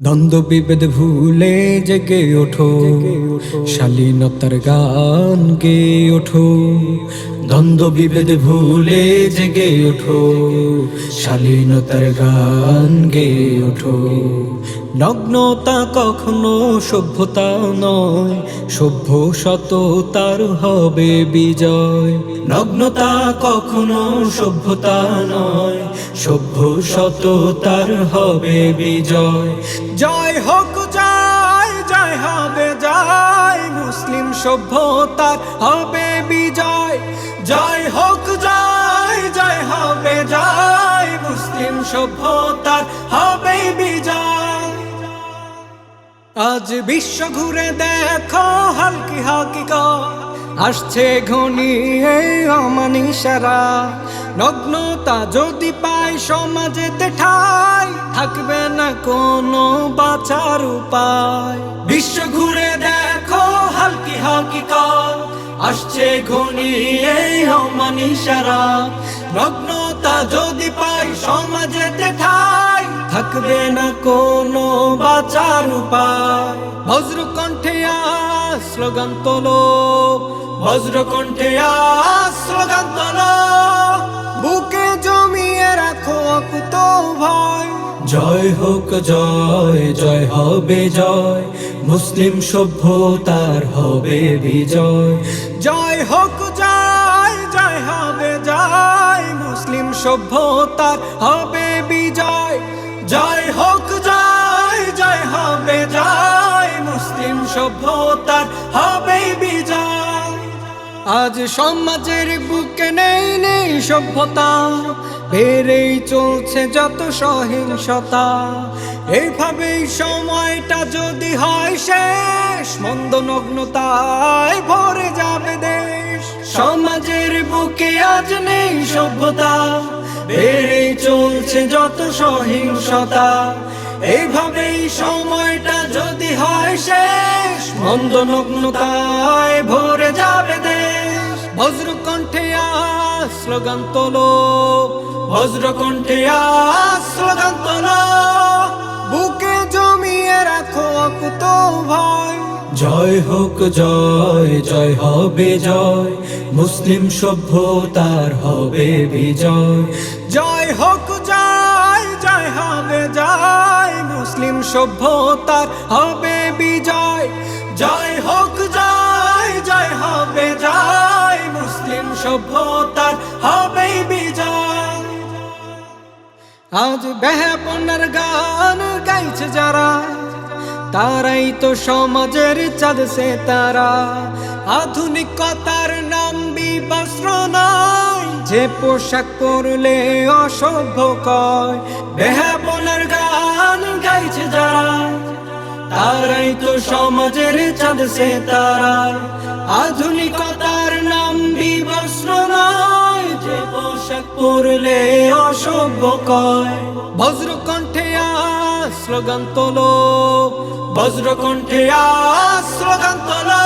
দ্বন্দ্ব বিভেদ ভুলে জেগে ওঠো শালীনতার গান গে ওঠো। দ্বন্দ্ব বিভেদ ভুলে জেগে ওঠো শালীনতার গান গে ওঠো। নগ্নতা কখনো সভ্যতা নয়, সভ্য সততার হবে বিজয়। নগ্নতা কখনো সভ্যতা নয়, সভ্য সততার হবে বিজয়। জয় হোক, জয় জয় হবে, জয়, মুসলিম সভ্যতার হবে বিজয়। জয় হোক, জয় জয় হবে, জয়, মুসলিম সভ্যতার হবে বিজয়। আজ বিশ্ব ঘুরে দেখো হালকি হাকিক আসছে ঘনিয়ে অমানিসারা। নগ্নতা যদি পাই সমাজেতে ঠাই, থাকবে না কোনো বাঁচার উপায়। বিশ্ব ঘুরে দেখো হালকি হাকিক আসছে ঘনিয়ে অমানিসারা। নগ্নতা যদি পাই সমাজেতে ঠাই থাকবে না কোনো বাঁচার উপায়। বজ্র কণ্ঠে স্লোগান তোলো। বজ্র কণ্ঠে স্লোগান তোলো। বুকে জমিয়ে রাখো অকুত ভয়। জয় হোক জয় জয় হবে জয়। মুসলিম সভ্যতার হবে বিজয়। জয় হোক জয় জয় হবে জয়। মুসলিম সভ্যতার হবে জয় হোক, জয় জয় হবে, জয়। মুসলিম সভ্যতার হবে বিজয়। আজ সমাজের বুকে নেই নেই সভ্যতা। বেড়েই চলছে যত সহিংসতা। এইভাবেই সময়টা যদি হয় শেষ মন্দ নগ্নতায় ভরে যাবে দেশ। সমাজের বুকে আজ নেই সভ্যতা। বেড়েই চলছে যত সহিংসতা। এইভাবেই সময়টা যদি হয় শেষ মন্দ নগ্নতায় ভরে যাবে দেশ। বজ্র কণ্ঠে স্লোগান তোলো বজ্র কণ্ঠে স্লোগান তোলো। বুকে জমিয়ে রাখো অকুত ভয়। জয় হোক, জয় জয় হবে জয়। মুসলিম সভ্যতার হবে বিজয়। জয় হোক, জয় জয় হবে জয়। মুসলিম সভ্যতার হবে বিজয়। জয় হোক, জয় জয় হবে জয়। মুসলিম সভ্যতার হবে বিজয়। আজ বেহাপনার গান গাইছে যারা। তারাই তো সমাজের চাঁদ সে তারা। আধুনিকতার নাম বিবস্ত্র নয়। যে পোশাক পরলে অসভ্য কয় বেহাপনার গান গাইছে যারা তারাই তো সমাজের চাঁদ সে তারা আধুনিকতার নাম বিবস্ত্র নয়। যে পোশাক পরলে অসভ্য কয়, বজ্র স্লোগান তোলো। বজ্র কণ্ঠে স্লোগান তোলো।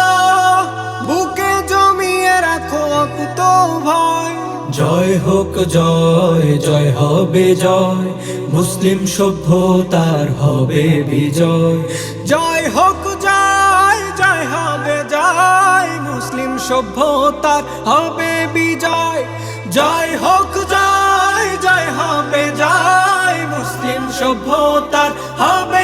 বুকে জমিয়ে রাখো অকুত ভয়। জয় হোক, জয় জয় হবে জয়। মুসলিম সভ্যতার হবে বিজয়। জয় হোক, জয় জয় হবে জয়। মুসলিম সভ্যতার হবে বিজয়। জয় হোক সভ্যতার হবে